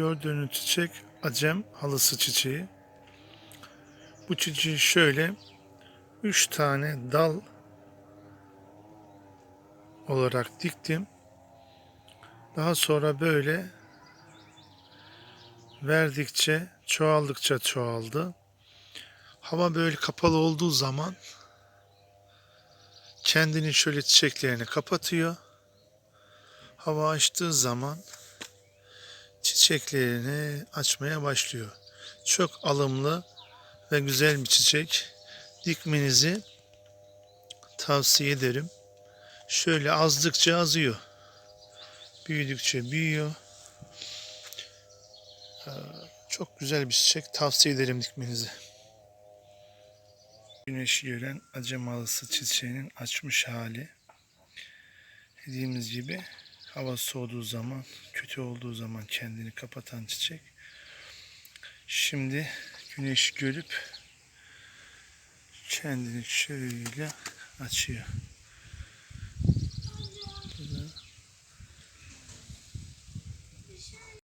Gördüğünüz çiçek acem halısı çiçeği. Bu çiçeği şöyle üç tane dal olarak diktim. Daha sonra böyle verdikçe çoğaldıkça çoğaldı. Hava böyle kapalı olduğu zaman kendini şöyle çiçeklerini kapatıyor. Hava açtığı zaman çiçeklerini açmaya başlıyor. Çok alımlı ve güzel bir çiçek. Dikmenizi tavsiye ederim. Şöyle azdıkça azıyor. Büyüdükçe büyüyor. Çok güzel bir çiçek. Tavsiye ederim dikmenizi. Güneşi gören acem halısı çiçeğinin açmış hali. Dediğimiz gibi hava soğuduğu zaman, kötü olduğu zaman kendini kapatan çiçek. Şimdi güneşi görüp kendini şöyle açıyor.